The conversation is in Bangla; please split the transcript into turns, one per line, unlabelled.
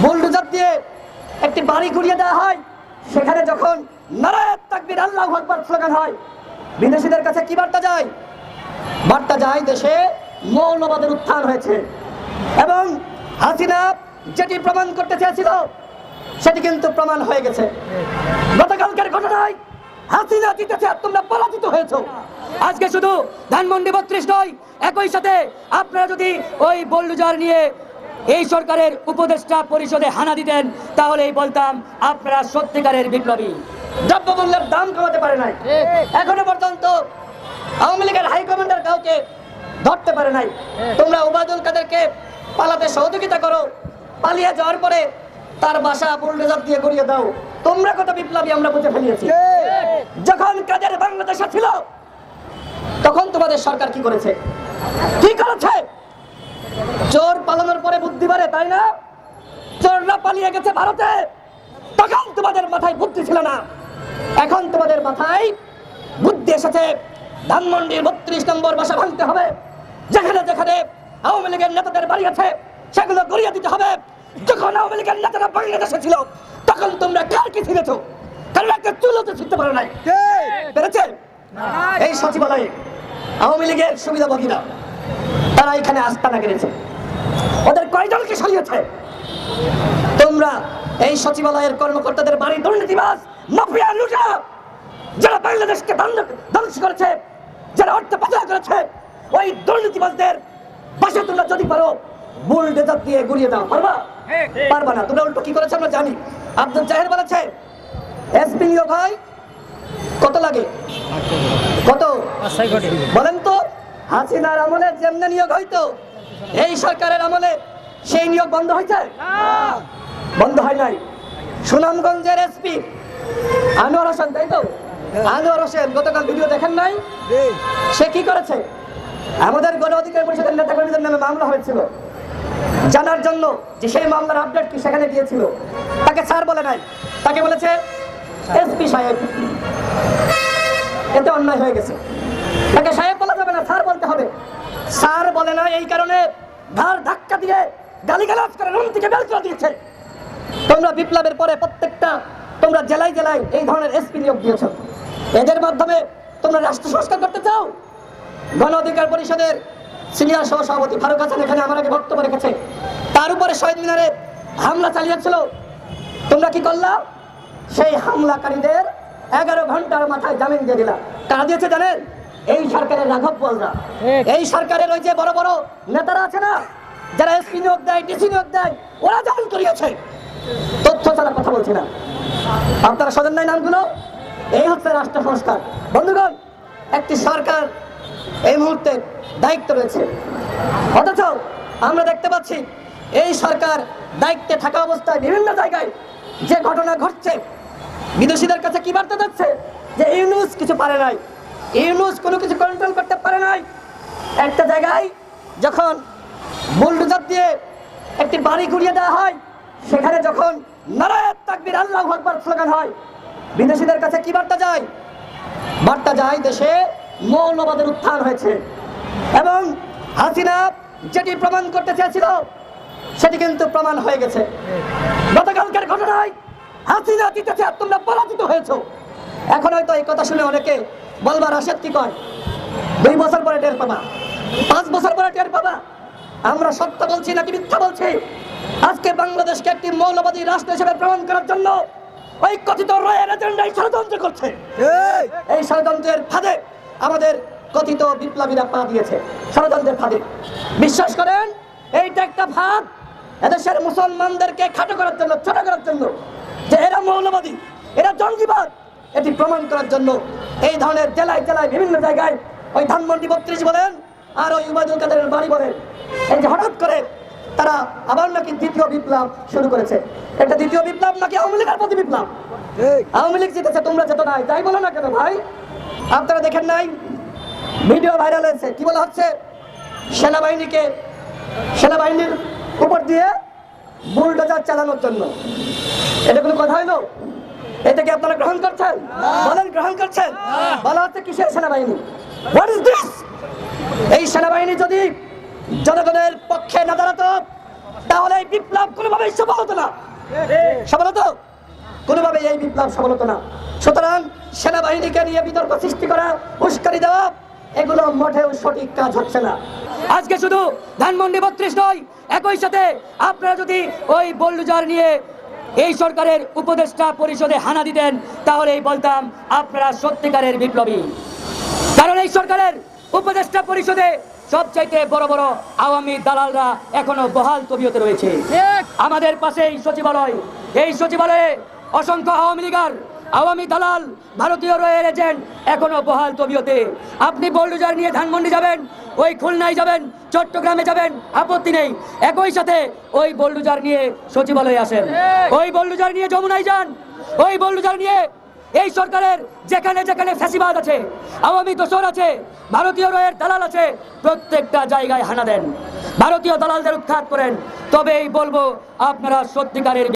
বুলডোজার দিয়ে একটি বাড়ি ঘুরিয়ে দেওয়া হয়। সেখানে যখন নারায়ণ তাকবির আল্লাহ আকবার স্লোগান হয়, বিদেশিদের কাছে কি বার্তা যায়? বার্তা যায় দেশে মৌলবাদের উত্থান হয়েছে। এবং হাসিনা যেটি প্রমাণ করতে চেয়েছিল, সেটি কিন্তু প্রমাণ হয়ে গেছে। গতকালকের ঘটনায় হাসিনা জিতেছে, তোমরা পরাজিত হয়েছো। আজকে শুধু ধানমন্ডি বত্রিশ নয়, একই সাথে আপনারা যদি ওই বোল্ডুজার নিয়ে এই সরকারের উপদেষ্টা পরিষদে হানা দিতেন তাহলেই বলতাম, আপনারা সত্যিকারের বিপ্লবী। দ্রব্যমূল্যের দাম কমাতে পারে নাই। এখনও পর্যন্ত আওয়ামী লীগের হাইকমান্ডার কাউকে ধরতে পারে নাই। তোমরা উবাদুল কাদেরকে পালাতে সহযোগিতা করো, পালিয়ে যাওয়ার পরে তার বাসা বুলডোজার দিয়ে গড়িয়ে দাও। তোমরা কত বিপ্লবী, আমরা বুঝে ফেলিয়েছি। যখন কাদের বাংলাদেশে ছিল, তখন তোমাদের সরকার কি করেছে? কি করেছে? পরে তাই না? চোররা পালিয়ে গেছে ভারতে। তখন তোমাদের মাথায় বুদ্ধি ছিল না। এখন তোমাদের মাথায় বুদ্ধি এসেছে। ধানমন্ডির বত্রিশ নম্বর বাসা ভাঙতে হবে। যেখানে যেখানে আওয়ামী লীগের নেতাদের বাড়ি আছে সেগুলো গড়িয়ে দিতে হবে। যখন আওয়ামী লীগের নেতারা বাংলাদেশে ছিল তখন তোমরা কার কি ছিলেছ? কারণ একটা চুলোতে ছিটতে পারো নাই। পেরেছে? এই সচিবালয়ে আওয়ামী লীগের সুবিধাভোগীরা তারা এখানে আস্তানা গেড়েছে ওদের কয়জনকে সরিয়েছে তোমরা এই সচিবালয়ের কর্মকর্তাদের বাড়ি দুর্নীতিবাজ মাফিয়া লুটা! যারা বাংলাদেশকে ধ্বংস- করেছে যারা অর্থ পাচার করেছে ওই দুর্নীতিবাজদের পাশে তোমরা যদি পারো বুল ডেজার দিয়ে গুড়িয়ে দাও পারবা? পারবা না। তোমরা উল্টো কি করেছে আমরা জানি। আব্দুল জাহের বলেছে এসপি নিয়োগ হয় কত লাগে? কত? বলেন তো হাসিনার আমলে যেমনে নিয়োগ হইতো এই সরকারের আমলে সেই নিয়োগ বন্ধ হয়েছে? বন্ধ হয় নাই। সুনামগঞ্জের এসপি আনোয়ার হোসেন, তাই তো? আনোয়ার হোসেন, গতকাল ভিডিও দেখেন নাই? সে কি করেছে? আমাদের গণ অধিকার পরিষদের নেতা কর্মীদের নামে মামলা হয়েছিল। জানার জন্য যে সেই মামলার আপডেট কি সেখানে দিয়েছিল, তাকে স্যার বলে নাই। তাকে বলেছে এসপি সাহেব। এতে অন্যায় হয়ে গেছে। তাকে সাহেব বলা যাবে না, স্যার বলতে হবে। স্যার বলে না, এই কারণে ঘাড় ধাক্কা দিয়ে গালিগালাজ করে রুম থেকে বের করে দিয়েছে। তোমরা বিপ্লবের পরে প্রত্যেকটা, তোমরা জেলায় জেলায় এই ধরনের এসপি নিয়োগ দিয়েছ। এদের মাধ্যমে তোমরা রাষ্ট্র সংস্কার করতে চাও? গণ অধিকার পরিষদের সিনিয়র সহ সভাপতি ফারুক হাসান এখানে আমার আগে বক্তব্য রেখেছে। তার উপরে শহীদ মিনারে হামলা চালিয়েছিল। তোমরা কি করলা? সেই হামলাকারীদের এগারো ঘণ্টার মাথায় জামিন দিয়ে দিলা। কারা দিয়েছে জানেন? এই সরকারের রাঘব বলরা। এই সরকারের ওই যে বড় বড় নেতারা আছে না যারা এসপি নিয়োগ দেয় ডিসি নিয়োগ দেয় ওরা জামিন করিয়েছে। তথ্য ছাড়া কথা বলছি না। আপনারা সজন নাই নামগুলো? এই হচ্ছে রাষ্ট্র সংস্কার। বন্ধুগণ একটি সরকার এই মুহূর্তে দায়িত্ব রয়েছে। অথচ আমরা দেখতে পাচ্ছি এই সরকার দায়িত্বে থাকা অবস্থায় বিভিন্ন জায়গায় যে ঘটনা ঘটছে বিদেশিদের কাছে কি বার্তা যাচ্ছে? যে ইউনুস কিছু পারে নাই। ইউনুস কোনো কিছু কন্ট্রোল করতে পারে নাই। একটা জায়গায় যখন বুলডোজার দিয়ে একটি বাড়ি ঘুরিয়ে দেওয়া হয়, সেখানে যখন নারায়ণ তাকবির আল্লাহ আকবার স্লোগান হয়, বিদেশিদের কাছে কি বার্তা যায়? বার্তা যায় দেশে মৌলবাদের উত্থান হয়েছে। এবং হাসিনা যেটি প্রমাণ করতে চেয়েছিল, সেটি কিন্তু প্রমাণ হয়ে গেছে। গতকালকের ঘটনায় হাসিনা জিতেছে তোমরা পরাজিত হয়েছ। এখন হয়তো এই কথা শুনে অনেকে বলবার আসাদ কি কয়? দুই বছর পরে টের পাবা। পাঁচ বছর পরে টের পাবা। আমরা সত্য বলছি নাকি মিথ্যা বলছি? আজকে বাংলাদেশকে একটি মৌলবাদী রাষ্ট্র হিসেবে প্রমাণ করার জন্য ওই কথিত রয়ের এজেন্ডাই ষড়যন্ত্র করছে। এই ষড়যন্ত্রের ফাঁদে আমাদের কথিত বিপ্লবীরা পা দিয়েছে। ষড়যন্ত্রের ফাঁদে। বিশ্বাস করেন এইটা একটা ফাঁদ। এদেশের মুসলমানদেরকে খাটো করার জন্য ছোট করার জন্য যে এরা মৌলবাদী এরা জঙ্গিবাদ এটি প্রমাণ করার জন্য এই ধরনের জেলায় জেলায় বিভিন্ন জায়গায় ওই ধানমন্ডি বত্রিশ বলেন আর ওই উবায়দুল কাদের বাড়ি বলেন। এই যে হঠাৎ করে তারা আবার নাকি দ্বিতীয় বিপ্লব শুরু করেছে। এটা দ্বিতীয় বিপ্লব নাকি আওয়ামী লীগের প্রতি বিপ্লব? আওয়ামী লীগ জিতেছে তোমরা যেত নাই। তাই বলো না কেন ভাই? আপনারা দেখেন নাই? ভিডিও ভাইরাল হয়েছে। কি বলা হচ্ছে? সেনাবাহিনীকে সেনাবাহিনীর উপর দিয়ে বুলডোজার চালানোর জন্য। এটা কোনো কথা হইল এটা কি আপনারা গ্রহণ করছেন? বলেন গ্রহণ করছেন? বলা হচ্ছে কিসের সেনাবাহিনী? হোয়াট ইজ দিস এই সেনাবাহিনী যদি জনগণের পক্ষে না দাঁড়াতো তাহলে এই বিপ্লব কোনোভাবেই সফল হতো না। সফলতা সফলতা কোনোভাবে এই বিপ্লব সফলতা না। সুতরাং সেনাবাহিনীকে নিয়ে বিতর্ক সৃষ্টি করা উস্কানি দেওয়া এগুলো মোটেও সঠিক কাজ হচ্ছে না। আজকে শুধু ধানমন্ডি বত্রিশ নয় একই সাথে আপনারা যদি ওই বল্লুজার নিয়ে এই সরকারের উপদেষ্টা পরিষদে হানা দিতেন তাহলেই বলতাম আপনারা সত্যিকারের বিপ্লবী। কারণ এই সরকারের উপদেষ্টা পরিষদে সবচাইতে বড় বড় আওয়ামী দালালরা এখনও বহাল তবিয়তে রয়েছে। আমাদের পাশেই সচিবালয়। এই সচিবালয়ে অসংখ্য আওয়ামী লীগার আওয়ামী দালাল ভারতীয় রয়ের এজেন্ট এখনও বহাল তবিয়তে। আপনি বোল্ডুজার নিয়ে ধানমন্ডি যাবেন ওই খুলনায় যাবেন চট্টগ্রামে যাবেন আপত্তি নেই। একই সাথে ওই বোল্ডুজার নিয়ে সচিবালয়ে আসেন। ওই বোল্ডুজার নিয়ে যমুনায় যান। ওই বোল্ডুজার নিয়ে এই সরকারের যেখানে যেখানে ফ্যাসিবাদ আছে আওয়ামী দোসর আছে ভারতীয় রয়ের দালাল আছে প্রত্যেকটা জায়গায় হানা দেন। ভারতীয় দালালদের উৎখাত করেন। তবেই বলব আপনারা সত্যিকারের